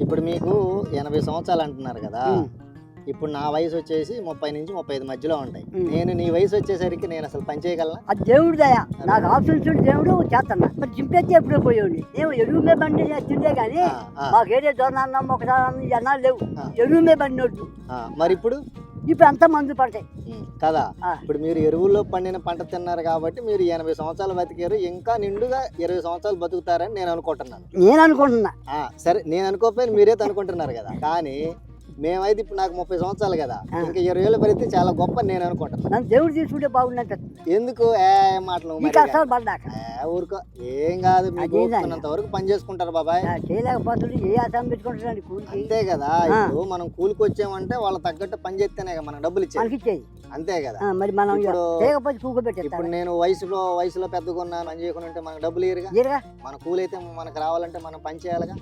ఇప్పుడు మీకు ఎనభై సంవత్సరాలు అంటున్నారు కదా. ఇప్పుడు నా వయసు వచ్చేసి ముప్పై నుంచి ముప్పై ఐదు మధ్యలో ఉంటాయి. నేను నీ వయసు వచ్చేసరికి నేను అసలు పని చేయగలనా? అది దేవుడి దయ. నాకు ఆప్షన్ చూడు దేవుడు చేస్తున్నా మరి చింపేస్తే ఎప్పుడో పోయేవాడిని. నేను ఎరువు మీద బండి తిండే కానీ మాకు ఏదే దొరనన్నం ఒకసారి అన్నాలు లేవు. ఎరువు మీద బండి మరి ఇప్పుడు? ఇప్పుడు అంతా మందు పడతాయి. కదా. ఇప్పుడు మీరు ఎరువుల్లో పండిన పంట తిన్నారు కాబట్టి మీరు ఎనభై సంవత్సరాలు బతికారు. ఇంకా నిండుగా ఇరవై సంవత్సరాలు బతుకుతారని నేను అనుకుంటున్నాను. నేను అనుకుంటున్నా. ఆ, సరే నేను అనుకోకపోయినా మీరే అనుకుంటున్నారు కదా. కానీ మేమైతే ఇప్పుడు నాకు ముప్పై సంవత్సరాలు కదా. ఇంకా ఇరవై ఏళ్ళు పెడితే చాలా గొప్ప అని నేను అనుకుంటున్నాను నన్ను దేవుడు తీసుకుంటే బాగున్నట్టు ఎందుకు? ఏ మాటలు ఈ మరి? కష్టాలు పడ్డాక. ఏ ఊరుకో. ఏం కాదు మీకు? ఓపుకున్నంత వరకు పని చేసుకుంటారు బాబాయ్. నా ఏ కూలికి? అంతే కదా. ఇప్పుడు మనం కూలికి వచ్చామంటే వాళ్ళ తగ్గట్టు పని చేస్తేనే కదా మనకు డబ్బులు ఇచ్చేది. మనకి ఇచ్చేది అంతే కదా. ఆ, మరి మనం ఇప్పుడు- చేయకపోతే ఇప్పుడు నేను వయసులో వయసులో పెద్దగా ఉన్నాను పని చేయకుండా ఉంటే మనకు డబ్బులు ఇరుగా మన కూలి అయితే మనకు రావాలంటే మనం పని చేయాలిగా?